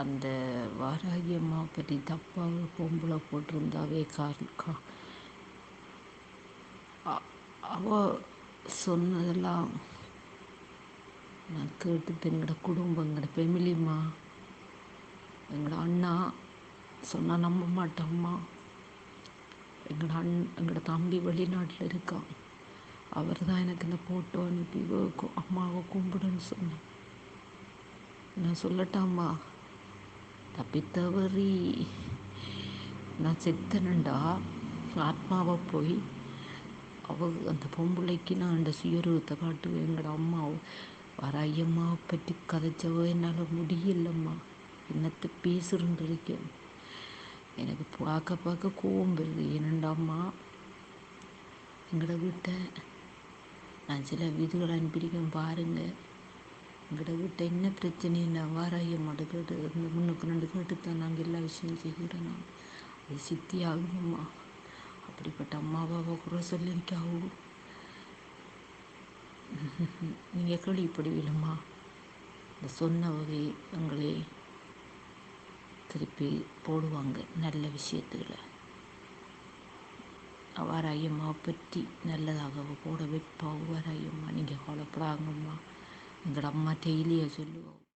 அந்த வாராகி அம்மா பற்றி தப்பாக பொம்பளை போட்டிருந்தாவே காரணக்கா அவ சொன்னதெல்லாம் நான் கேட்டுட்டு எங்களோட குடும்பம் எங்களோட ஃபெமிலிம்மா எங்களோட அண்ணா சொன்னால் நம்ப மாட்டோம்மா. எங்களோட அண் எங்களோட தம்பி வெளிநாட்டில் இருக்கான். அவர் தான் எனக்கு இந்த ஃபோட்டோ அனுப்பி அம்மாவை கும்பிடுன்னு சொன்னேன். நான் சொல்லட்டாம்மா தப்பித்தவறி நான் செத்தனண்டா. ஆத்மாவை போய் அவ அந்த பொம்பளைக்கு நான் அந்த சுயரூபத்தை காட்டுவேன். எங்களோட அம்மா வராயம்மாவை பற்றி கதைச்சவோ என்னால் முடியலம்மா. என்னத்தை பேசுகிறேன் எனக்கு பார்க்க பார்க்க கோவம் வருது. ஏனண்டாம்மா எங்களோட வீட்டை? நான் சில வீடுகளை அனுப்பியிருக்கேன் பாருங்கள் விடவிட்ட என்ன பிரச்சனை? என்ன வாராயம் மாட்டு கேட்டு முன்னுக்கு ரெண்டு கேட்டு தான் நாங்கள் எல்லா விஷயம் செய்கிறோம் நான் அது சித்தி ஆகுமா அப்படிப்பட்ட அம்மாவை குறை சொல்லியிருக்காவோ? நீங்கள் கேள்விப்படுவீங்களம்மா இந்த சொன்ன வகை எங்களை திருப்பி போடுவாங்க நல்ல விஷயத்துகளை. வாராயம்மா பற்றி நல்லதாக போட வைப்பா வாராயம்மா நீங்கள் கவலைப்படாங்கம்மா எங்களோட அம்மா டெய்லியாக சொல்லுவோம்